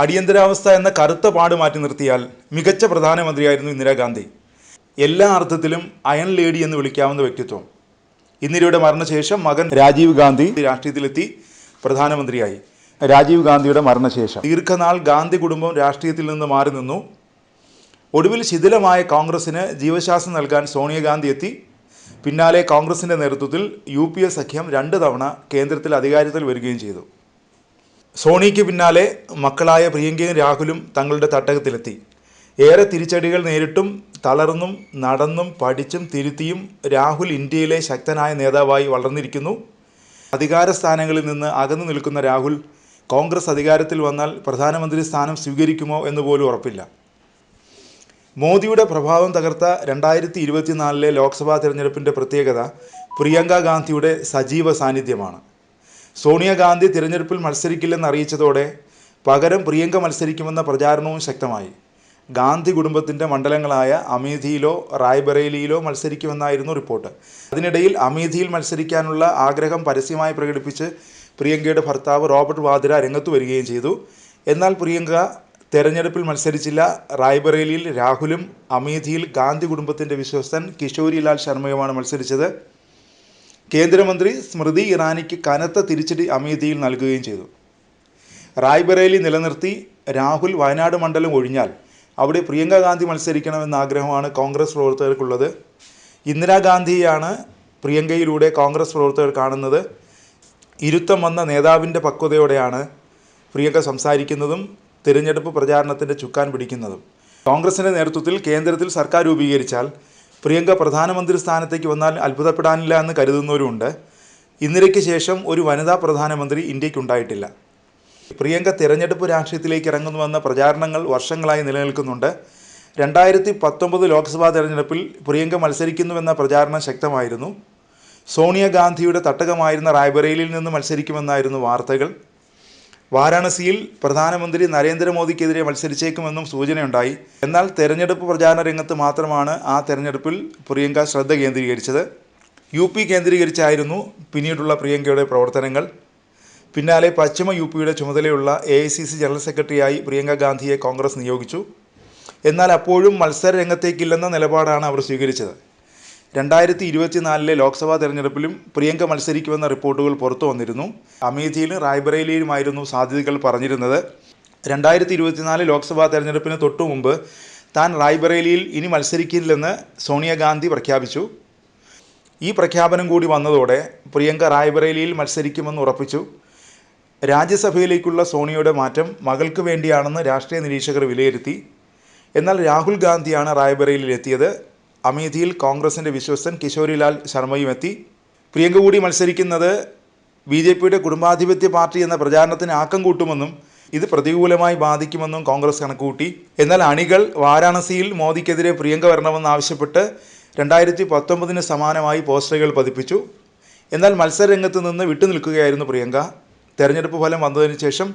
അടിയന്തരാവസ്ഥ എന്ന കറുത്ത പാട് മാറ്റി നിർത്തിയാൽ മികച്ച പ്രധാനമന്ത്രിയായിരുന്നു ഇന്ദിരാഗാന്ധി. എല്ലാ അർത്ഥത്തിലും അയൺ ലേഡി എന്ന് വിളിക്കാവുന്ന വ്യക്തിത്വം. ഇന്ദിരയുടെ മരണശേഷം മകൻ രാജീവ് ഗാന്ധി രാഷ്ട്രീയത്തിലെത്തി പ്രധാനമന്ത്രിയായി. രാജീവ് ഗാന്ധിയുടെ മരണശേഷം ദീർഘനാൾ ഗാന്ധി കുടുംബം രാഷ്ട്രീയത്തിൽ നിന്ന് മാറി നിന്നു. ഒടുവിൽ ശിഥിലമായ കോൺഗ്രസിന് ജീവശാസം നൽകാൻ സോണിയാഗാന്ധി എത്തി. പിന്നാലെ കോൺഗ്രസിന്റെ നേതൃത്വത്തിൽ യു സഖ്യം രണ്ട് തവണ കേന്ദ്രത്തിൽ അധികാരത്തിൽ വരികയും ചെയ്തു. സോണിക്ക് പിന്നാലെ മക്കളായ പ്രിയങ്കയും രാഹുലും തങ്ങളുടെ തട്ടകത്തിലെത്തി. ഏറെ തിരിച്ചടികൾ നേരിട്ടും തളർന്നും നടന്നും പഠിച്ചും തിരുത്തിയും രാഹുൽ ഇന്ത്യയിലെ ശക്തനായ നേതാവായി വളർന്നിരിക്കുന്നു. അധികാര സ്ഥാനങ്ങളിൽ നിന്ന് അകന്നു നിൽക്കുന്ന രാഹുൽ കോൺഗ്രസ് അധികാരത്തിൽ വന്നാൽ പ്രധാനമന്ത്രി സ്ഥാനം സ്വീകരിക്കുമോ എന്ന് പോലും ഉറപ്പില്ല. മോദിയുടെ പ്രഭാവം തകർത്ത രണ്ടായിരത്തി ഇരുപത്തിനാലിലെ ലോക്സഭാ തിരഞ്ഞെടുപ്പിന്റെ പ്രത്യേകത പ്രിയങ്ക ഗാന്ധിയുടെ സജീവ സാന്നിധ്യമാണ്. സോണിയാഗാന്ധി തിരഞ്ഞെടുപ്പിൽ മത്സരിക്കില്ലെന്ന് അറിയിച്ചതോടെ പകരം പ്രിയങ്ക മത്സരിക്കുമെന്ന പ്രചാരണവും ശക്തമായി. ഗാന്ധി കുടുംബത്തിന്റെ മണ്ഡലങ്ങളായ അമേധിയിലോ റായ്ബറേലിയിലോ മത്സരിക്കുമെന്നായിരുന്നു റിപ്പോർട്ട്. അതിനിടയിൽ അമേധിയിൽ മത്സരിക്കാനുള്ള ആഗ്രഹം പരസ്യമായി പ്രകടിപ്പിച്ച് പ്രിയങ്കയുടെ ഭർത്താവ് റോബർട്ട് വാദ്ര രംഗത്ത് വരികയും ചെയ്തു. എന്നാൽ പ്രിയങ്ക തെരഞ്ഞെടുപ്പിൽ മത്സരിച്ചില്ല. റായ്ബറേലിയിൽ രാഹുലും അമേധിയിൽ ഗാന്ധി കുടുംബത്തിന്റെ വിശ്വസ്തൻ കിഷോരിലാൽ ശർമ്മയുമാണ് മത്സരിച്ചത്. കേന്ദ്രമന്ത്രി സ്മൃതി ഇറാനിക്ക് കനത്ത തിരിച്ചടി അമേഠിയിൽ നൽകുകയും ചെയ്തു. റായ്ബറേലി നിലനിർത്തി രാഹുൽ വയനാട് മണ്ഡലം ഒഴിഞ്ഞാൽ അവിടെ പ്രിയങ്ക ഗാന്ധി മത്സരിക്കണമെന്ന ആഗ്രഹമാണ് കോൺഗ്രസ് പ്രവർത്തകർക്കുള്ളത്. ഇന്ദിരാഗാന്ധിയാണ് പ്രിയങ്കയിലൂടെ കോൺഗ്രസ് പ്രവർത്തകർ കാണുന്നത്. ഇരുത്തം വന്ന നേതാവിന്റെ പക്വതയോടെയാണ് പ്രിയങ്ക സംസാരിക്കുന്നതും തിരഞ്ഞെടുപ്പ് പ്രചാരണത്തിന്റെ ചുക്കാൻ പിടിക്കുന്നതും. കോൺഗ്രസിന്റെ നേതൃത്വത്തിൽ കേന്ദ്രത്തിൽ സർക്കാർ രൂപീകരിച്ചാൽ പ്രിയങ്ക പ്രധാനമന്ത്രി സ്ഥാനത്തേക്ക് വന്നാൽ അത്ഭുതപ്പെടാനില്ല എന്ന് കരുതുന്നവരുമുണ്ട്. ഇന്ദിരയ്ക്ക് ശേഷം ഒരു വനിതാ പ്രധാനമന്ത്രി ഇന്ത്യക്കുണ്ടായിട്ടില്ല പ്രിയങ്ക തിരഞ്ഞെടുപ്പ് രാഷ്ട്രീയത്തിലേക്ക് ഇറങ്ങുന്നുവെന്ന പ്രചാരണങ്ങൾ വർഷങ്ങളായി നിലനിൽക്കുന്നുണ്ട്. രണ്ടായിരത്തി പത്തൊമ്പത് ലോക്സഭാ തെരഞ്ഞെടുപ്പിൽ പ്രിയങ്ക മത്സരിക്കുന്നുവെന്ന പ്രചാരണം ശക്തമായിരുന്നു. സോണിയാഗാന്ധിയുടെ തട്ടകമായിരുന്ന റായ്ബറേലിയിൽ നിന്ന് മത്സരിക്കുമെന്നായിരുന്നു വാർത്തകൾ. വാരാണസിയിൽ പ്രധാനമന്ത്രി നരേന്ദ്രമോദിക്കെതിരെ മത്സരിച്ചേക്കുമെന്നും സൂചനയുണ്ടായി. എന്നാൽ തെരഞ്ഞെടുപ്പ് പ്രചാരണ രംഗത്ത് മാത്രമാണ് ആ തെരഞ്ഞെടുപ്പിൽ പ്രിയങ്ക ശ്രദ്ധ കേന്ദ്രീകരിച്ചത്. യു പി കേന്ദ്രീകരിച്ചായിരുന്നു പിന്നീടുള്ള പ്രിയങ്കയുടെ പ്രവർത്തനങ്ങൾ. പിന്നാലെ പശ്ചിമ യു പിയുടെ ചുമതലയുള്ള A I C C general സെക്രട്ടറിയായി പ്രിയങ്ക ഗാന്ധിയെ കോൺഗ്രസ് നിയോഗിച്ചു. എന്നാൽ അപ്പോഴും മത്സര രംഗത്തേക്കില്ലെന്ന നിലപാടാണ് അവർ സ്വീകരിച്ചത്. രണ്ടായിരത്തി ഇരുപത്തിനാലിലെ ലോക്സഭാ തെരഞ്ഞെടുപ്പിലും പ്രിയങ്ക മത്സരിക്കുമെന്ന റിപ്പോർട്ടുകൾ പുറത്തു വന്നിരുന്നു. അമേഠിയിലും റായ്ബറേലിയിലുമായിരുന്നു സാധ്യതകൾ പറഞ്ഞിരുന്നത്. രണ്ടായിരത്തി ഇരുപത്തിനാല് ലോക്സഭാ തെരഞ്ഞെടുപ്പിന് തൊട്ടു മുമ്പ് താൻ റായ്ബറേലിയിൽ ഇനി മത്സരിക്കില്ലെന്ന് സോണിയാഗാന്ധി പ്രഖ്യാപിച്ചു. ഈ പ്രഖ്യാപനം കൂടി വന്നതോടെ പ്രിയങ്ക റായ്ബറേലിയിൽ മത്സരിക്കുമെന്ന് ഉറപ്പിച്ചു. രാജ്യസഭയിലേക്കുള്ള സോണിയയുടെ മാറ്റം മകൾക്ക് വേണ്ടിയാണെന്ന് രാഷ്ട്രീയ നിരീക്ഷകർ വിലയിരുത്തി. എന്നാൽ രാഹുൽ ഗാന്ധിയാണ് റായ്ബറേലിയിൽ എത്തിയത് അമേഠിയിൽ കോൺഗ്രസിന്റെ വിശ്വസ്തൻ കിഷോരിലാൽ ശർമ്മയും എത്തി പ്രിയങ്ക കൂടി മത്സരിക്കുന്നത് ബി ജെ പിയുടെ കുടുംബാധിപത്യ പാർട്ടി എന്ന പ്രചാരണത്തിന് ആക്കം കൂട്ടുമെന്നും ഇത് പ്രതികൂലമായി ബാധിക്കുമെന്നും കോൺഗ്രസ് കണക്കുകൂട്ടി. എന്നാൽ അണികൾ വാരാണസിയിൽ മോദിക്കെതിരെ പ്രിയങ്ക വരണമെന്നാവശ്യപ്പെട്ട് രണ്ടായിരത്തി പത്തൊമ്പതിന് സമാനമായി പോസ്റ്ററുകൾ പതിപ്പിച്ചു. എന്നാൽ മത്സരരംഗത്ത് നിന്ന് വിട്ടുനിൽക്കുകയായിരുന്നു പ്രിയങ്ക. തെരഞ്ഞെടുപ്പ് ഫലം വന്നതിന് ശേഷം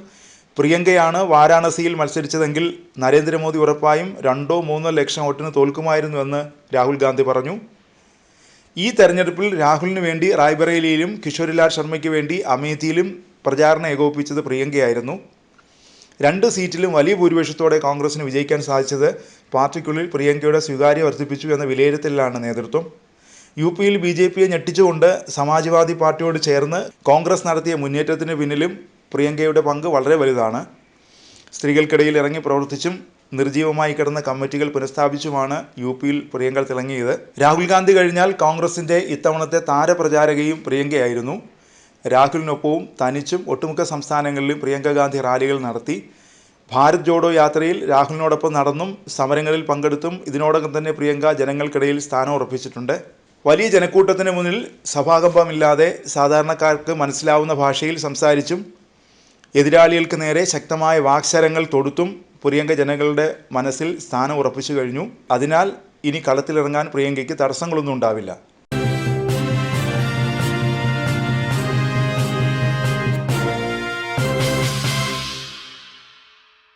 പ്രിയങ്കയാണ് വാരാണസിയിൽ മത്സരിച്ചതെങ്കിൽ നരേന്ദ്രമോദി ഉറപ്പായും രണ്ടോ മൂന്നോ ലക്ഷം വോട്ടിന് തോൽക്കുമായിരുന്നുവെന്ന് രാഹുൽ ഗാന്ധി പറഞ്ഞു. ഈ തെരഞ്ഞെടുപ്പിൽ രാഹുലിന് വേണ്ടി റായ്ബറേലിയിലും കിഷോരിലാൽ ശർമ്മയ്ക്ക് വേണ്ടി അമേത്തിയിലും പ്രചാരണം ഏകോപിപ്പിച്ചത് പ്രിയങ്കയായിരുന്നു. രണ്ട് സീറ്റിലും വലിയ ഭൂരിപക്ഷത്തോടെ കോൺഗ്രസിന് വിജയിക്കാൻ സാധിച്ചത് പാർട്ടിക്കുള്ളിൽ പ്രിയങ്കയുടെ സ്വീകാര്യ വർദ്ധിപ്പിച്ചു എന്ന വിലയിരുത്തലിലാണ് നേതൃത്വം. യു പിയിൽ ബി ജെ പിയെ ഞെട്ടിച്ചുകൊണ്ട് സമാജ്വാദി പാർട്ടിയോട് ചേർന്ന് കോൺഗ്രസ് നടത്തിയ മുന്നേറ്റത്തിന് പിന്നിലും പ്രിയങ്കയുടെ പങ്ക് വളരെ വലുതാണ്. സ്ത്രീകൾക്കിടയിൽ ഇറങ്ങി പ്രവർത്തിച്ചും നിർജീവമായി കിടന്ന കമ്മിറ്റികൾ പുനഃസ്ഥാപിച്ചുമാണ് യു പിയിൽ പ്രിയങ്ക തിളങ്ങിയത്. രാഹുൽ ഗാന്ധി കഴിഞ്ഞാൽ കോൺഗ്രസിന്റെ ഇത്തവണത്തെ താരപ്രചാരകയും പ്രിയങ്കയായിരുന്നു. രാഹുലിനൊപ്പവും തനിച്ചും ഒട്ടുമുക്ക സംസ്ഥാനങ്ങളിലും പ്രിയങ്ക ഗാന്ധി റാലികൾ നടത്തി. ഭാരത് ജോഡോ യാത്രയിൽ രാഹുലിനോടൊപ്പം നടന്നും സമരങ്ങളിൽ പങ്കെടുത്തും ഇതിനോടകം തന്നെ പ്രിയങ്ക ജനങ്ങൾക്കിടയിൽ സ്ഥാനം ഉറപ്പിച്ചിട്ടുണ്ട്. വലിയ ജനക്കൂട്ടത്തിന് മുന്നിൽ സഭാകമ്പമില്ലാതെ സാധാരണക്കാർക്ക് മനസ്സിലാവുന്ന ഭാഷയിൽ സംസാരിച്ചും എതിരാളികൾക്ക് നേരെ ശക്തമായ വാക്ശരങ്ങൾ തൊടുത്തും പ്രിയങ്ക ജനങ്ങളുടെ മനസ്സിൽ സ്ഥാനം ഉറപ്പിച്ചു കഴിഞ്ഞു. അതിനാൽ ഇനി കളത്തിലിറങ്ങാൻ പ്രിയങ്കയ്ക്ക് തടസ്സങ്ങളൊന്നും ഉണ്ടാവില്ല.